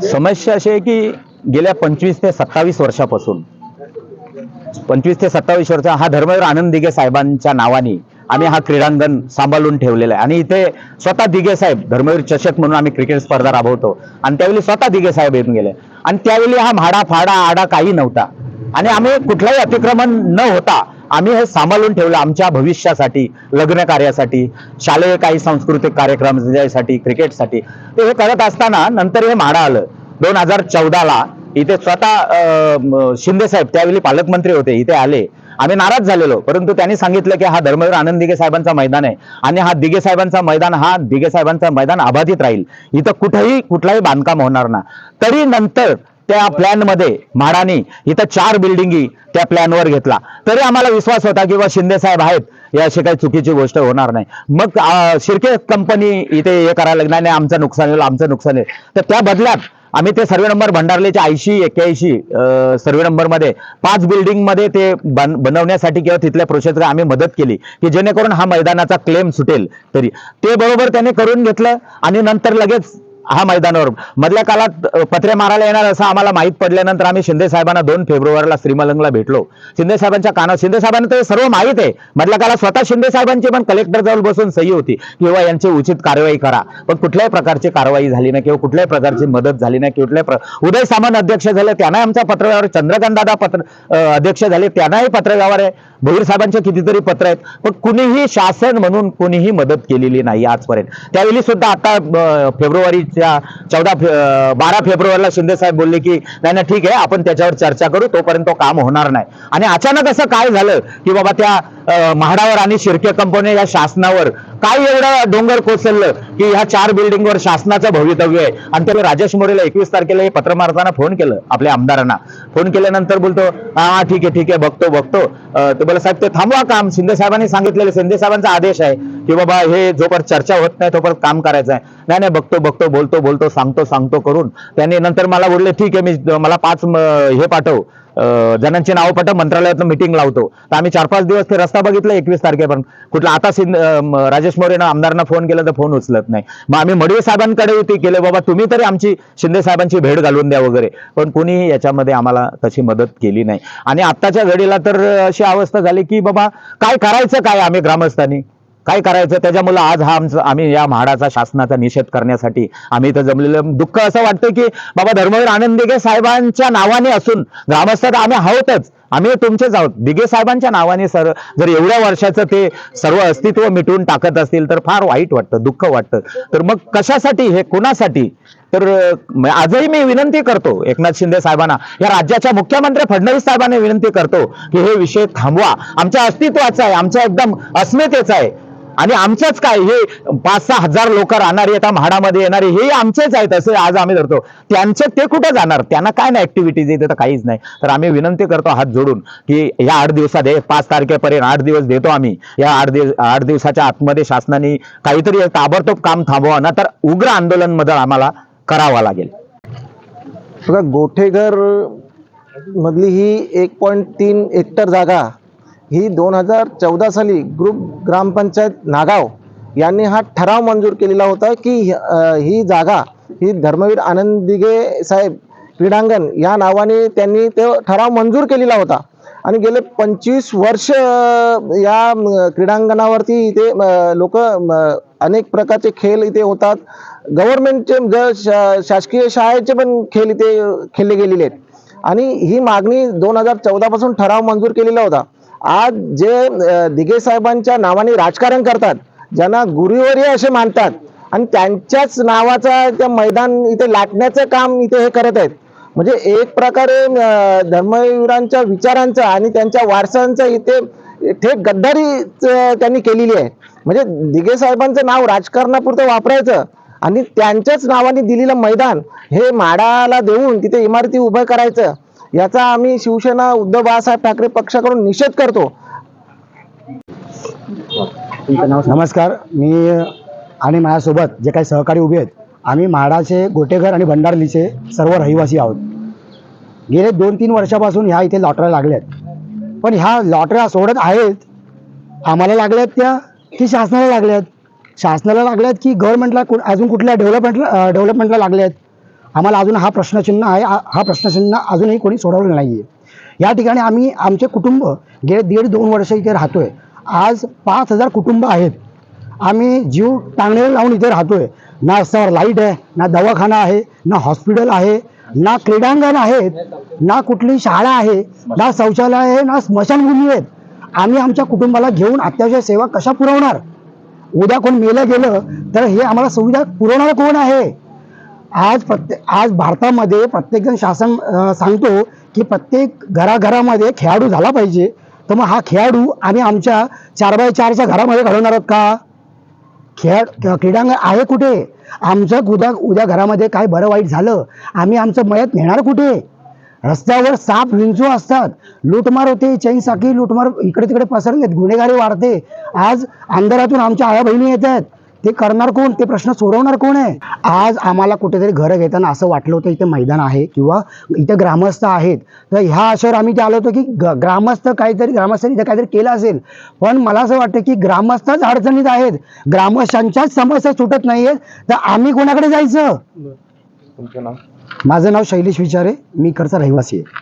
समस्या अशी आहे की गेल्या पंचवीस ते सत्तावीस वर्षापासून पंचवीस ते सत्तावीस वर्ष हा धर्मवीर आनंद दिघे साहेबांच्या नावाने आम्ही हा क्रीडांगण सांभाळून ठेवलेला आहे. आणि इथे स्वतः दिघे साहेब धर्मवीर चषक म्हणून आम्ही क्रिकेट स्पर्धा राबवतो. आणि त्यावेळी स्वतः दिघे साहेब येऊन गेले. आणि त्यावेळी हा म्हाडा फाडा आडा काही नव्हता. आणि आम्ही कुठलाही अतिक्रमण न होता आम्ही हे सांभाळून ठेवलं आमच्या भविष्यासाठी लग्न कार्यासाठी शालेय काही सांस्कृतिक कार्यक्रमासाठी क्रिकेटसाठी. ते हे करत असताना नंतर हे म्हाडा आलं. दोन हजार चौदाला इथे स्वतः शिंदे साहेब त्यावेळी पालकमंत्री होते इथे आले. आम्ही नाराज झालेलो परंतु त्यांनी सांगितलं की हा धर्मवीर आनंद दिघे साहेबांचा मैदान आहे आणि हा दिघे साहेबांचा मैदान हा दिघे साहेबांचा मैदान अबाधित राहील. इथं कुठेही कुठलाही बांधकाम होणार ना तरी नंतर त्या प्लॅनमध्ये म्हाडाने इथं चार बिल्डिंगी त्या प्लॅनवर घेतला. तरी आम्हाला विश्वास होता की बा शिंदे साहेब आहेत या अशी काही चुकीची गोष्ट होणार नाही. मग शिर्के कंपनी इथे हे करायला लागली, नाही आमचं नुकसान होईल आमचं नुकसान होईल तर त्या बदल्यात आम्ही ते सर्वे नंबर भंडारलेच्या ऐंशी एक्क्याऐंशी सर्वे नंबरमध्ये पाच बिल्डिंगमध्ये ते बन- बनवण्यासाठी किंवा तिथल्या प्रोसेसला आम्ही मदत केली की जेणेकरून हा मैदानाचा क्लेम सुटेल तरी. ते बरोबर त्याने करून घेतलं आणि नंतर लगेच हा मैदानावर. मधल्या काळात पत्रे मारायला येणार असं आम्हाला माहीत पडल्यानंतर आम्ही शिंदे साहेबांना दोन फेब्रुवारीला श्रीमलंगला भेटलो. शिंदे साहेबांच्या कानावर शिंदे साहेबांना ते सर्व माहीत आहे. मधल्या काळात स्वतः शिंदे साहेबांची पण कलेक्टर जवळ बसून सही होती. किंवा यांची उचित कारवाई करा. पण कुठल्याही प्रकारची कारवाई झाली नाही किंवा कुठल्याही प्रकारची मदत झाली नाही. कुठल्याही प्र... उदय सामान अध्यक्ष झाले त्यांनाही आमचा पत्रव्यवहार चंद्रकांत दादा पत्र अध्यक्ष झाले त्यांनाही पत्रव्यवहार आहे. भोईर साहेबांचे कितीतरी पत्र आहेत. पण कुणीही शासन म्हणून कुणीही मदत केलेली नाही आजपर्यंत. त्यावेळी सुद्धा आता फेब्रुवारी त्या चौदा फे बारा फेब्रुवारीला शिंदे साहेब बोलले की नाही ना ठीक आहे आपण त्याच्यावर चर्चा करू तोपर्यंत तो काम होणार नाही. आणि अचानक असं काय झालं की बाबा त्या महाडावर म्हाडावर आणि शिर्के कंपनी या शासनावर काय एवढं डोंगर कोसळलं की ह्या चार बिल्डिंगवर शासनाचं भवितव्य आहे? आणि त्याला राजेश मोरेला एकवीस तारखेला हे पत्र मारताना फोन केलं आपल्या आमदारांना. फोन केल्यानंतर बोलतो हा ठीक आहे ठीक आहे बघतो बघतो. ते बोला साहेब ते थांबवा काम. शिंदे साहेबांनी सांगितलेलं शिंदे साहेबांचा आदेश आहे की बाबा हे जोपर्यंत चर्चा होत नाही तोपर्यंत काम करायचं आहे. नाही नाही बघतो बघतो बोलतो बोलतो सांगतो सांगतो करून. त्यांनी नंतर मला बोलले ठीक आहे मी मला पाच हे पाठव. जणांची नाव पाठव मंत्रालयातून मिटिंग लावतो. तर आम्ही चार पाच दिवस ते रस्ता बघितला एकवीस तारखेपर्यंत. कुठला आता सिंध राजेश मोरेनं आमदारांना फोन केला तर फोन उचलत नाही. मग आम्ही मडवी साहेबांकडे होती केले बाबा तुम्ही तरी आमची शिंदे साहेबांची भेट घालून द्या वगैरे. पण कुणीही याच्यामध्ये आम्हाला तशी मदत केली नाही. आणि आत्ताच्या घडीला तर अशी अवस्था झाली की बाबा काय करायचं काय आम्ही ग्रामस्थांनी? काय करायचं? त्याच्यामुळे आज हा आमचा आम्ही या म्हाडाचा शासनाचा निषेध करण्यासाठी आम्ही इथं जमलेलं दुःख असं वाटतं की बाबा धर्मवीर आनंद दिघे साहेबांच्या नावाने असून ग्रामस्थ आम्ही आहोतच. आम्ही तुमचेच आहोत. दिघे साहेबांच्या नावाने सर जर एवढ्या वर्षाचं ते सर्व अस्तित्व मिटवून टाकत असतील तर फार वाईट वाटतं दुःख वाटतं. तर मग कशासाठी हे कोणासाठी? तर आजही मी विनंती करतो एकनाथ शिंदे साहेबांना या राज्याच्या मुख्यमंत्री फडणवीस साहेबांना विनंती करतो की हे विषय थांबवा. आमच्या अस्तित्वाचा आहे आमच्या एकदम अस्मितेचा आहे. आणि आमच्याच काय हे पाच सहा हजार लोक राहणारे आता म्हाडामध्ये येणारे हे आमचेच आहेत असं आज आम्ही धरतो. त्यांचे ते कुठे जाणार? त्यांना काय नाही ऍक्टिव्हिटीज येते तर काहीच नाही. तर आम्ही विनंती करतो हात जोडून की या आठ दिवसात हे पाच तारखेपर्यंत आठ दिवस देतो आम्ही. या आठ दिवस आठ दिवसाच्या आतमध्ये शासनाने काहीतरी ताबडतोब काम थांबवा ना तर उग्र आंदोलनमध्ये आम्हाला करावा लागेल. बघा गोठेघर मधली ही एक पॉईंट तीन हेक्टर जागा ही दोन हजार चौदा साली ग्रुप ग्रामपंचायत नागाव यांनी हा ठराव मंजूर केलेला होता की ही जागा ही धर्मवीर आनंद दिघे साहेब क्रीडांगण या नावाने त्यांनी तो ठराव मंजूर केलेला होता. आणि गेले पंचवीस वर्ष या क्रीडांगणावरती इथे लोक अनेक प्रकारचे खेळ इथे होतात. गव्हर्नमेंटचे ज शासकीय शाळेचे पण खेळ इथे खेळले गेलेले आहेत. आणि ही मागणी दोन हजार चौदापासून ठराव मंजूर केलेला होता. आज जे दिघे साहेबांच्या नावाने राजकारण करतात ज्यांना गुरुवर्य असे मानतात आणि त्यांच्याच नावाचा त्या मैदान इथे लाटण्याचं काम इथे हे करत आहेत. म्हणजे एक प्रकारे धर्मवीरांच्या विचारांचा आणि त्यांच्या वारसांचा इथे थेट गद्दारी त्यांनी केलेली आहे. म्हणजे दिघे साहेबांचं नाव राजकारणापुरतं वापरायचं आणि त्यांच्याच नावाने दिलेलं मैदान हे माडाला देऊन तिथे इमारती उभं करायचं. याचा आम्ही शिवसेना उद्धव बाळासाहेब ठाकरे पक्षाकडून निषेध करतो. नमस्कार. मी आणि माझ्यासोबत जे काही सहकारी उभे आहेत आम्ही म्हाडाचे गोटेघर आणि भंडारलीचे सर्व रहिवासी आहोत. गेले दोन तीन वर्षापासून ह्या इथे लॉटऱ्या लागल्यात पण ह्या लॉटऱ्या सोडत आहेत आम्हाला लागल्यात त्या की शासनाला लागल्यात शासनाला लागल्यात की गव्हर्नमेंटला कु अजून कुठल्या डेव्हलपमेंटला डेव्हलपमेंटला लागल्यात आम्हाला अजून हा प्रश्नचिन्ह आहे. हा हा प्रश्नचिन्ह अजूनही कोणी सोडवलं नाही आहे या ठिकाणी आम्ही आमचे कुटुंब गेले दीड दोन वर्ष इथे राहतोय. आज पाच हजार कुटुंब आहेत. आम्ही जीव टांगण्यावर लावून इथे राहतोय. ना रस्त्यावर लाइट आहे ना दवाखाना आहे ना हॉस्पिटल आहे ना क्रीडांगण आहेत ना कुठली शाळा आहे ना शौचालय आहे ना स्मशानभूमी आहेत. आम्ही आमच्या कुटुंबाला घेऊन अत्यावश्यक सेवा कशा पुरवणार? उद्या कोण मेलं गेलं तर हे आम्हाला सुविधा पुरवणार कोण आहे? आज प्रत्येक आज भारतामध्ये प्रत्येकजण शासन सांगतो की प्रत्येक घराघरामध्ये खेळाडू झाला पाहिजे. तर मग हा खेळाडू आम्ही आमच्या चार बाय चारच्या घरामध्ये घडवणार आहोत का? खेळ क्रीडांगण आहे कुठे? आमचं उद्या उद्या घरामध्ये काय बरं वाईट झालं? आम्ही आमचं मयत नेणार कुठे? रस्त्यावर साप विंचू असतात. लूटमार होते चैन साखी लूटमार इकडे तिकडे पसरलेत गुन्हेगारी वाढते. आज अंधारातून आमच्या आया बहिणी येत आहेत ते करणार कोण? ते प्रश्न सोडवणार कोण आहे? आज आम्हाला कुठेतरी घरं घेताना असं वाटलं होतं इथे मैदान आहे किंवा इथे ग्रामस्थ आहेत. तर ह्या आशयावर आम्ही ते आलो होतो की ग्रामस्थ काहीतरी ग्रामस्थांनी इथे काहीतरी केलं असेल. पण मला असं वाटतं की ग्रामस्थच अडचणीत आहेत. ग्रामस्थांच्याच समस्या सुटत नाहीयेत. तर आम्ही कोणाकडे जायचं? तुमचं नाव? माझं नाव शैलेश विचारे. मी इकडचा रहिवासी आहे.